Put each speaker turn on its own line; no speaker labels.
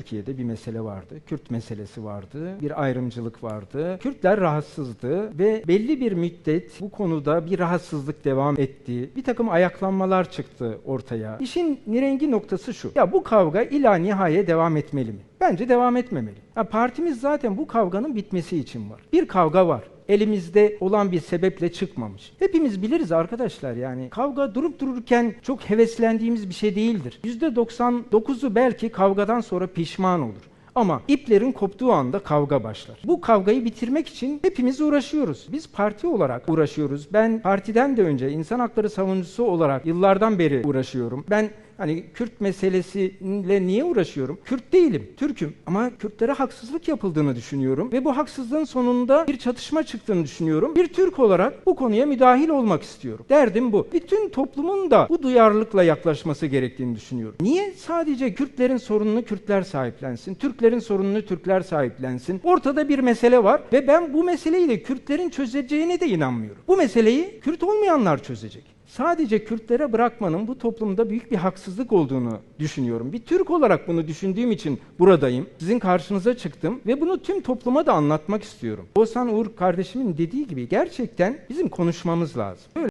Türkiye'de bir mesele vardı. Kürt meselesi vardı. Bir ayrımcılık vardı. Kürtler rahatsızdı ve belli bir müddet bu konuda bir rahatsızlık devam etti. Bir takım ayaklanmalar çıktı ortaya. İşin nirengi noktası şu. Ya bu kavga ila nihaya devam etmeli mi? Bence devam etmemeli. Ya partimiz zaten bu kavganın bitmesi için var. Bir kavga var elimizde olan bir sebeple çıkmamış. Hepimiz biliriz arkadaşlar yani kavga durup dururken çok heveslendiğimiz bir şey değildir. %99'u belki kavgadan sonra pişman olur. Ama iplerin koptuğu anda kavga başlar. Bu kavgayı bitirmek için hepimiz uğraşıyoruz. Biz parti olarak uğraşıyoruz. Ben partiden de önce insan hakları savunucusu olarak yıllardan beri uğraşıyorum. Ben hani Kürt meselesiyle niye uğraşıyorum? Kürt değilim, Türk'üm. Ama Kürtlere haksızlık yapıldığını düşünüyorum. Ve bu haksızlığın sonunda bir çatışma çıktığını düşünüyorum. Bir Türk olarak bu konuya müdahil olmak istiyorum. Derdim bu. Bütün toplumun da bu duyarlılıkla yaklaşması gerektiğini düşünüyorum. Niye sadece Kürtlerin sorununu Kürtler sahiplensin? Türklerin sorununu Türkler sahiplensin? Ortada bir mesele var ve ben bu meseleyi de Kürtlerin çözeceğine de inanmıyorum. Bu meseleyi Kürt olmayanlar çözecek. Sadece Kürtlere bırakmanın bu toplumda büyük bir haksızlık olduğunu düşünüyorum. Bir Türk olarak bunu düşündüğüm için buradayım. Sizin karşınıza çıktım ve bunu tüm topluma da anlatmak istiyorum. Oğuzhan Uğur kardeşimin dediği gibi gerçekten bizim konuşmamız lazım. Böyle